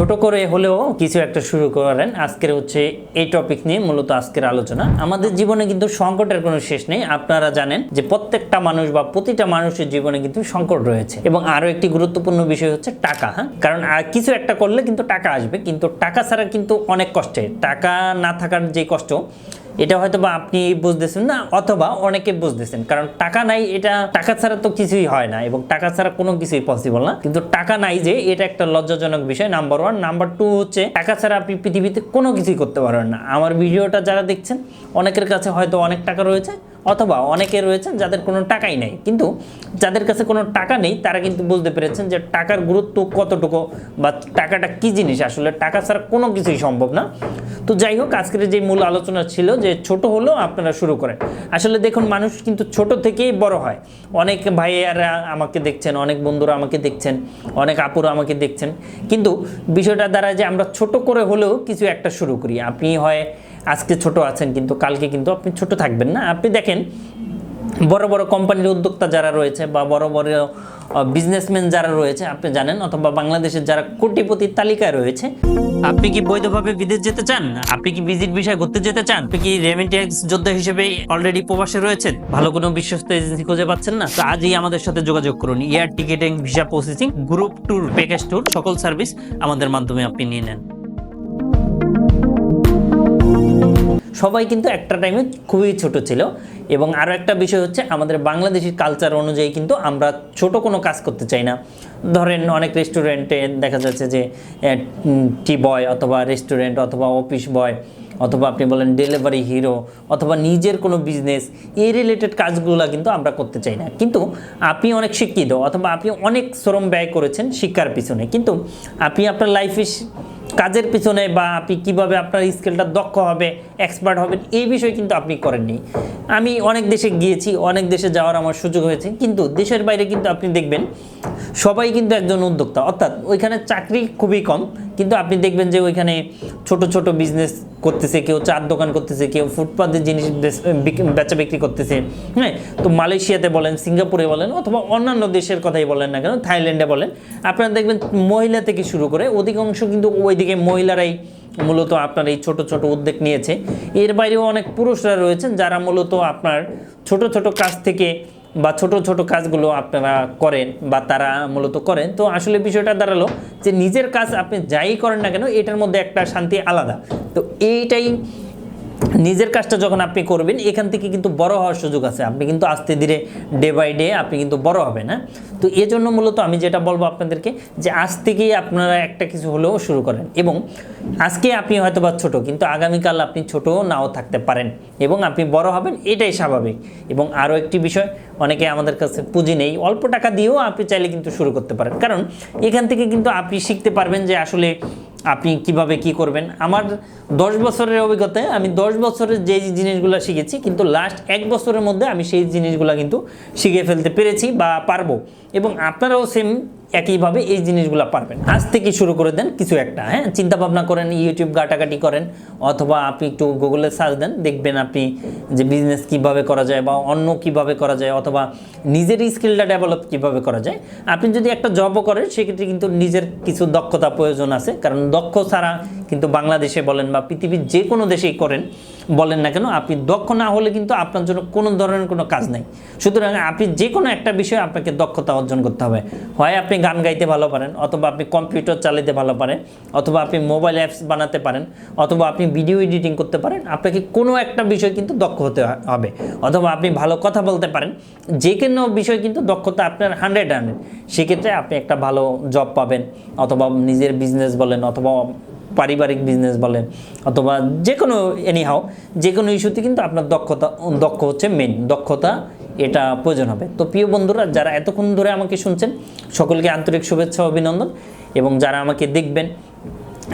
ছোট করে হলেও কিছু একটা শুরু করেন। আজকের হচ্ছে এই টপিক নিয়ে মূলত আজকের আলোচনা। আমাদের জীবনে কিন্তু সংকটের কোনো শেষ নেই। আপনারা জানেন যে প্রত্যেকটা মানুষ বা প্রতিটা মানুষের জীবনে কিন্তু সংকট রয়েছে। এবং আরও একটি গুরুত্বপূর্ণ বিষয় হচ্ছে টাকা হ্যাঁ? কারণ কিছু একটা করলে কিন্তু টাকা আসবে। কিন্তু টাকা ছাড়া কিন্তু অনেক কষ্টে টাকা না থাকার যে কষ্ট এটা হয়তো বা আপনি বুঝতেছেন না, অথবা অনেকে বুঝতেছেন। কারণ টাকা নাই, এটা টাকা ছাড়া তো কিছুই হয় না এবং টাকা ছাড়া কোনো কিছুই পসিবল না। কিন্তু টাকা নাই যে, এটা একটা লজ্জাজনক বিষয়। নাম্বার ওয়ান নাম্বার টু হচ্ছে, টাকা ছাড়া আপনি পৃথিবীতে কোনো কিছুই করতে পারবেন না। আমার ভিডিওটা যারা দেখছেন, অনেকের কাছে হয়তো অনেক টাকা রয়েছে। অথবা অনেকে রয়েছেন যাদের কোনো টাকাই নেই। কিন্তু যাদের কাছে কোনো টাকা নেই, তারা কিন্তু বুঝতে পেরেছেন যে টাকার গুরুত্ব কতটুকু বা টাকাটা কি জিনিস? আসলে টাকা ছাড়া কোনো কিছুই সম্ভব না। তো যাই হোক, আজকের যে মূল আলোচনা ছিল যে ছোট হলেও আপনারা শুরু করেন। আসলে দেখুন, মানুষ কিন্তু ছোট থেকেই বড় হয়। অনেক ভাইয়ারা আমাকে দেখছেন, অনেক বন্ধুরা আমাকে দেখছেন, অনেক আপুরা আমাকে দেখছেন। কিন্তু বিষয়টা দ্বারা যে আমরা ছোট করে হলেও কিছু একটা শুরু করি। আপনি হয় আজকে ছোট আছেন কিন্তু, কালকে কিন্তু আপনি ছোট থাকবেন না। আপনি দেখেন, বড় বড় কোম্পানির উদ্যোক্তা যারা রয়েছে বা বড় বড় বিজনেসম্যান যারা রয়েছে, আপনি জানেন, অথবা বাংলাদেশের যারা কোটিপতির তালিকায় রয়েছে, আপনি কি বৈধভাবে বিদেশ যেতে চান? আপনি কি ভিজিট বিষয় ঘুরতে যেতে চান? আপনি কি রেমিটেন্স যোদ্ধা হিসেবে অলরেডি প্রবাসে রয়েছেন? ভালো কোনো বিশ্বস্ত এজেন্সি খুঁজে পাচ্ছেন না? তো আজই আমাদের সাথে যোগাযোগ করুন। Air ticketing visa processing group tour package tour সকল সার্ভিস আমাদের মাধ্যমে আপনি নিয়ে নেন। সবাই কিন্তু একটা টাইমে খুবই ছোট ছিল। এবং আরও একটা বিষয় হচ্ছে আমাদের বাংলাদেশের কালচার অনুযায়ী কিন্তু আমরা ছোট কোনো কাজ করতে চাই না। ধরেন অনেক রেস্টুরেন্টে দেখা যাচ্ছে যে টি বয় অথবা রেস্টুরেন্ট অথবা অফিস বয় অথবা আপনি বলেন ডেলিভারি হিরো অথবা নিজের কোনো বিজনেস এই রিলেটেড কাজগুলো কিন্তু আমরা করতে চাই না। কিন্তু আপনি অনেক শিক্ষিত অথবা আপনি অনেক শ্রম ব্যয় করেছেন শিক্ষার পিছনে। কিন্তু আপনি আপনার লাইফে কাজের পিছনে বা আপনি কীভাবে আপনার স্কিলটা দক্ষ হবে এক্সপার্ট হবেন এই বিষয়ে কিন্তু আপনি করেননি। আমি অনেক দেশে গিয়েছি, অনেক দেশে যাওয়ার আমার সুযোগ হয়েছে, কিন্তু দেশের বাইরে কিন্তু আপনি দেখবেন, সবাই কিন্তু একজন উদ্যোক্তা। অর্থাৎ ওইখানে চাকরি খুবই কম কিন্তু আপনি দেখবেন যে ওইখানে ছোট ছোট বিজনেস করতেছে, কেউ চার দোকান করতেছে, কেউ ফুটপাতের জিনিস বেচ- বিক্রি করতেছে হ্যাঁ? তো মালয়েশিয়াতে বলেন, সিঙ্গাপুরে বলেন, অথবা অন্যান্য দেশের কথাই বলেন না কেন, থাইল্যান্ডে বলেন, আপনারা দেখবেন মহিলা থেকে শুরু করে অধিকাংশ কিন্তু ওইদিকে মহিলারাই মূলত আপনার এই ছোট ছোট উদ্যোগ নিয়েছে। এর বাইরেও অনেক পুরুষরা রয়েছেন যারা মূলত আপনার ছোট ছোট কাজ থেকে বা ছোট ছোট কাজগুলো আপনারা করেন বা তারা মূলত করেন, তো আসলে বিষয়টা দাঁড়াল যে নিজের কাজ আপনি যাই করেন না কেন, এটার মধ্যে একটা শান্তি আলাদা। তো এইটাই নিজের কাজটা যখন আপনি করবেন, এখান থেকে কিন্তু বড় হওয়ার সুযোগ আছে। আপনি কিন্তু আস্তে ধীরে ডে বাই ডে আপনি কিন্তু বড় হবেন হ্যাঁ? তো এজন্য মূলত আমি যেটা বলব আপনাদেরকে, যে আজ থেকেই আপনারা একটা কিছু হলেও শুরু করেন। এবং আজকে আপনি হয়তো বা ছোটো, কিন্তু আগামীকাল আপনি ছোটও নাও থাকতে পারেন এবং আপনি বড় হবেন, এটাই স্বাভাবিক। এবং আরও একটি বিষয়, অনেকে আমাদের কাছে পুঁজি নেই, অল্প টাকা দিয়েও আপনি চাইলে কিন্তু শুরু করতে পারেন। কারণ এখান থেকে কিন্তু আপনি শিখতে পারবেন যে আসলে আপনি কীভাবে কি করবেন? আমার দশ বছরের অভিজ্ঞতায় আমি দশ বছরের যে জিনিসগুলো শিখেছি, কিন্তু লাস্ট এক বছরের মধ্যে আমি সেই জিনিসগুলো কিন্তু শিখে ফেলতে পেরেছি বা পারব। এবং আপনারাও সেম একইভাবে এই জিনিসগুলো পারবেন। আজ থেকে শুরু করে দেন কিছু একটা হ্যাঁ? চিন্তা ভাবনা করেন ইউটিউব ঘাটাঘাটি করেন, অথবা আপনি একটু গুগলে সার্চ দেন, দেখবেন আপনি যে বিজনেস কীভাবে করা যায় বা অন্য কীভাবে করা যায়, অথবা নিজের স্কিলটা ডেভেলপ কীভাবে করা যায়। আপনি যদি একটা জবও করেন, সেক্ষেত্রে কিন্তু নিজের কিছু দক্ষতা প্রয়োজন আছে, কারণ দক্ষ ছাড়া কিন্তু বাংলাদেশে বলেন বা পৃথিবীর যে কোনো দেশেই করেন, বলেন না কেন, আপনি দক্ষ না হলে কিন্তু আপনার জন্য কোনো ধরনের কোনো কাজ নেই। সুতরাং আপনি যে কোনো একটা বিষয়ে আপনাকে দক্ষতা অর্জন করতে হবে। হয় আপনি গান গাইতে ভালো পারেন, অথবা আপনি কম্পিউটার চালাতে ভালো পারেন, অথবা আপনি মোবাইল অ্যাপস বানাতে পারেন, অথবা আপনি ভিডিও এডিটিং করতে পারেন, আপনাকে কোনো একটা বিষয় কিন্তু দক্ষ হতে হবে। অথবা আপনি ভালো কথা বলতে পারেন, যে কোনো বিষয় কিন্তু দক্ষতা আপনার হান্ড্রেড হান্ড্রেড সেক্ষেত্রে আপনি একটা ভালো জব পাবেন, অথবা নিজের বিজনেস বলেন, অথবা পারিবারিক বিজনেস বলেন অথবা যে কোনো এনি হাও যে কোনো ইস্যুতে কিন্তু আপনার দক্ষতা, দক্ষ হচ্ছে মেন দক্ষতা এটা প্রয়োজন হবে। তো প্রিয় বন্ধুরা, যারা এতক্ষণ ধরে আমাকে শুনছেন, সকলকে আন্তরিক শুভেচ্ছা, অভিনন্দন এবং যারা আমাকে দেখবেন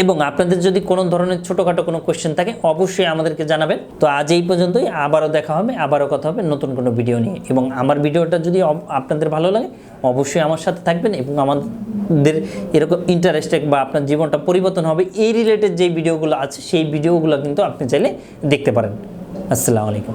এবং আপনাদের যদি কোনো ধরনের ছোটোখাটো কোনো কোয়েশ্চেন থাকে, অবশ্যই আমাদেরকে জানাবেন। তো আজ এই পর্যন্তই, আবারও দেখা হবে, আবারও কথা হবে নতুন কোনো ভিডিও নিয়ে। এবং আমার ভিডিওটা যদি আপনাদের ভালো লাগে, অবশ্যই আমার সাথে থাকবেন এবং আমাদের এরকম ইন্টারেস্টেড বা আপনার জীবনটা পরিবর্তন হবে, এই রিলেটেড যে ভিডিওগুলো আছে, সেই ভিডিওগুলো কিন্তু আপনি চাইলে দেখতে পারেন। আসসালামু আলাইকুম।